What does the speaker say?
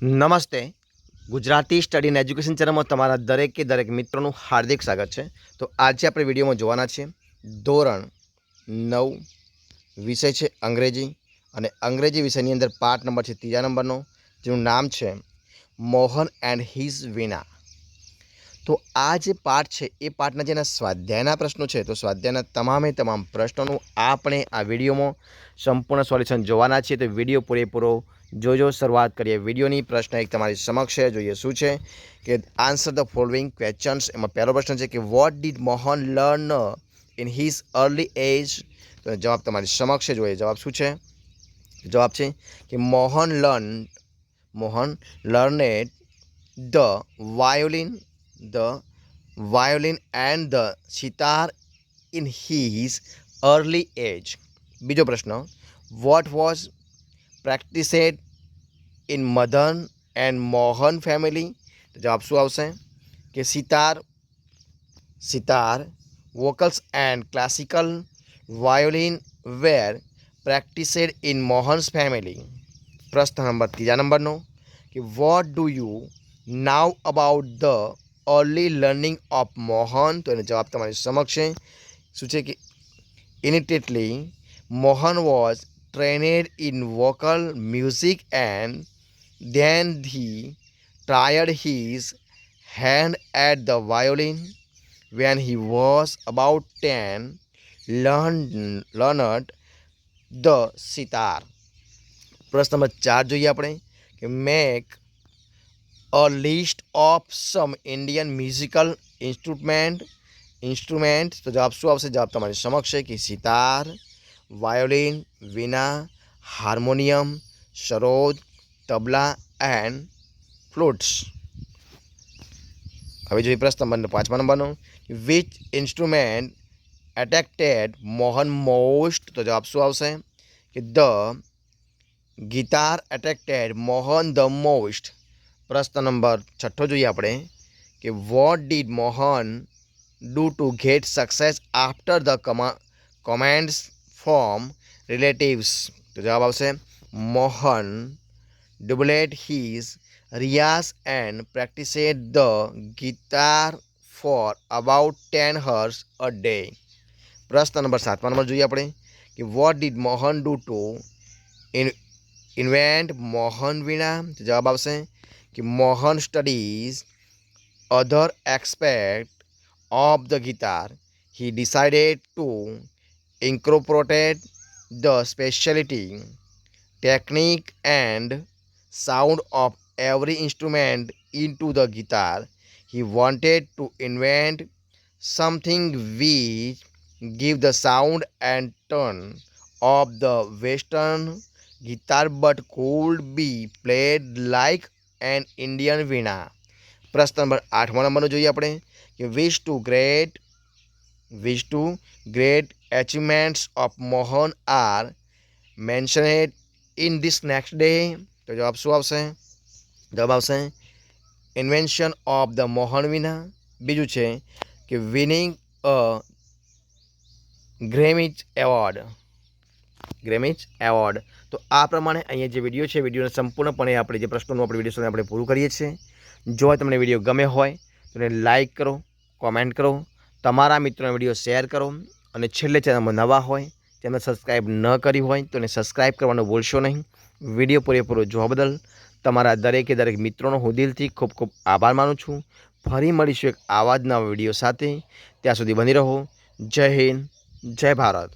નમસ્તે. Gujarati study and education ચેનલમાં તમારા દરેકે દરેક મિત્રોનું હાર્દિક સ્વાગત છે. તો આજે આપણે વિડીયોમાં જોવાના છીએ ધોરણ નવ, વિષય છે અંગ્રેજી અને અંગ્રેજી વિષયની અંદર પાઠ નંબર છે ત્રીજા નંબરનો, જેનું નામ છે મોહન એન્ડ હિઝ વિના. તો આ જે પાઠ છે, એ પાઠના જેના સ્વાધ્યાયના પ્રશ્નો છે, તો સ્વાધ્યાયના તમામે તમામ પ્રશ્નોનું આપણે આ વિડીયોમાં સંપૂર્ણ સોલ્યુશન જોવાના છીએ. તો વીડિયો પૂરેપૂરો જોજો, શરૂઆત કરીએ વિડીયોની. પ્રશ્ન એક તમારી સમક્ષ છે, જોઈએ શું છે? કે આન્સર ધ ફોલોઈંગ ક્વેશ્ચન્સ એમાં પહેલો પ્રશ્ન છે કે what did Mohan learn in his early age તો જવાબ તમારી સમક્ષ છે, જોઈએ જવાબ શું છે? જવાબ છે કે Mohan learn Mohan learned the violin the violin and the sitar in his early age બીજો પ્રશ્ન what was practised in Madan and Mohan family તો જવાબ શું આવશે કે sitar sitar vocals and classical violin were practised in Mohan's family પ્રશ્ન number ત્રીજા નંબરનો કે what do you know about the early learning of Mohan તો એનો જવાબ તમારી સમક્ષ છે શું છે કે initially Mohan was trained in vocal music and then he tried his hand at the violin when he was about 10 learned, learned the sitar પ્રશ્ન નંબર ચાર જોઈએ આપણે કે make a list of some Indian musical instrument instrument તો જવાબ શું આવશે જવાબ તમારી સમક્ષ છે કે sitar violin veena harmonium sarod tabla and flutes. હવે જોઈએ પ્રશ્ન નંબર પાંચમા નંબરનો. Which instrument attracted Mohan most તો જવાબ શું આવશે? કે the guitar attracted Mohan the most પ્રશ્ન નંબર છઠ્ઠો જોઈએ આપણે. કે what did Mohan do to get success after the com comments from relatives તો જવાબ આવશે Mohan doubled his riyaz and practised the guitar for about ten hours a day પ્રશ્ન number સાતમા નંબર જોઈએ આપણે કે what did Mohan do to in invent Mohan veena તો જવાબ આવશે કે Mohan studies other expect of the guitar he decided to incorporated the specialty, technique, and sound of every instrument into the guitar. He wanted to invent something which give the sound and tone of the western guitar but could be played like an Indian veena પ્રશ્ન number આઠમા નંબરનો જોઈએ આપણે કે which two great which two great achievements of Mohan are mentioned in this next day તો જવાબ શું આવશે જવાબ આવશે ઇન્વેન્શન ઓફ ધ મોહન વિના બીજું છે કે winning a Grammy award Grammy award તો આ પ્રમાણે અહીંયા જે વીડિયો છે વિડીયોને સંપૂર્ણપણે આપણે જે પ્રશ્નોનું આપણે વીડિયો આપણે પૂરું કરીએ છીએ। જો તમને વીડિયો ગમે હોય, તો એને લાઇક કરો કોમેન્ટ કરો, તમારા મિત્રોને વીડિયો શેર કરો અને છેલ્લે ચેનલમાં નવા હોય તેમણે સબસ્ક્રાઈબ ન કરી હોય, તો એને સબસ્ક્રાઈબ કરવાનું ભૂલશો નહીં. વીડિયો પૂરેપૂરો જોવા બદલ તમારા દરેકે દરેક મિત્રોનો હું દિલથી ખૂબ ખૂબ આભાર માનું છું. ફરી મળીશું એક આવા જ નવા વીડિયો સાથે. ત્યાં સુધી બની રહો. જય હિન્દ. જય ભારત.